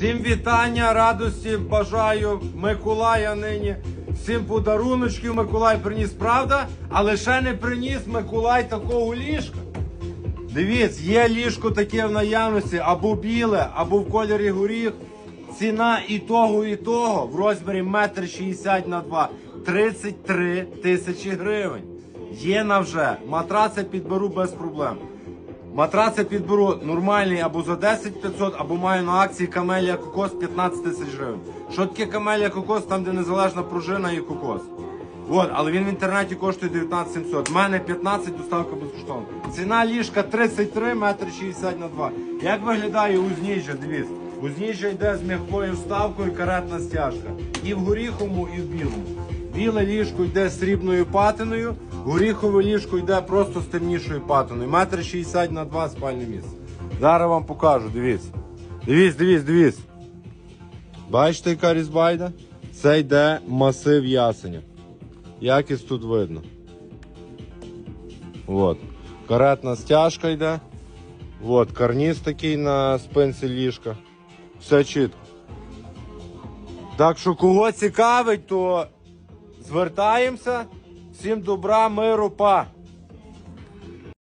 Всім вітання, радості, бажаю Миколая нині. Всім подаруночків Миколай приніс, правда? Але ще не приніс Миколай такого ліжка. Дивіться, є ліжко таке в наявності, або біле, або в кольорі горіх. Ціна і того, і того в розмірі 1,60 м на 2 33 тисячі гривень. Є на вже. Матраци підберу без проблем. Матраци підберу нормальний або за 10 500, або маю на акції Камелія Кокос 15 тисяч гривень. Що таке Камелія Кокос? Там, де незалежна пружина і кокос. От, але він в інтернеті коштує 19 700. У мене 15, доставка безкоштовна. Ціна ліжка 33 метр 60 на 2. Як виглядає узніжжя, дивіться. Узніжжя йде з м'якою вставкою, каретна стяжка. І в горіхому, і в білому. Біле ліжко йде з срібною патиною, горіхове ліжко йде просто з темнішою патиною. Метр 60 на 2 спальне місце. Зараз вам покажу, дивіться. Дивіться, дивіться, дивіться. Бачите, яка різьба йде? Це йде масив ясеня. Якість тут видно. От. Каретна стяжка йде. От, карніз такий на спинці ліжка. Все чітко. Так що кого цікавить, то звертаємося. Всім добра, миру, па.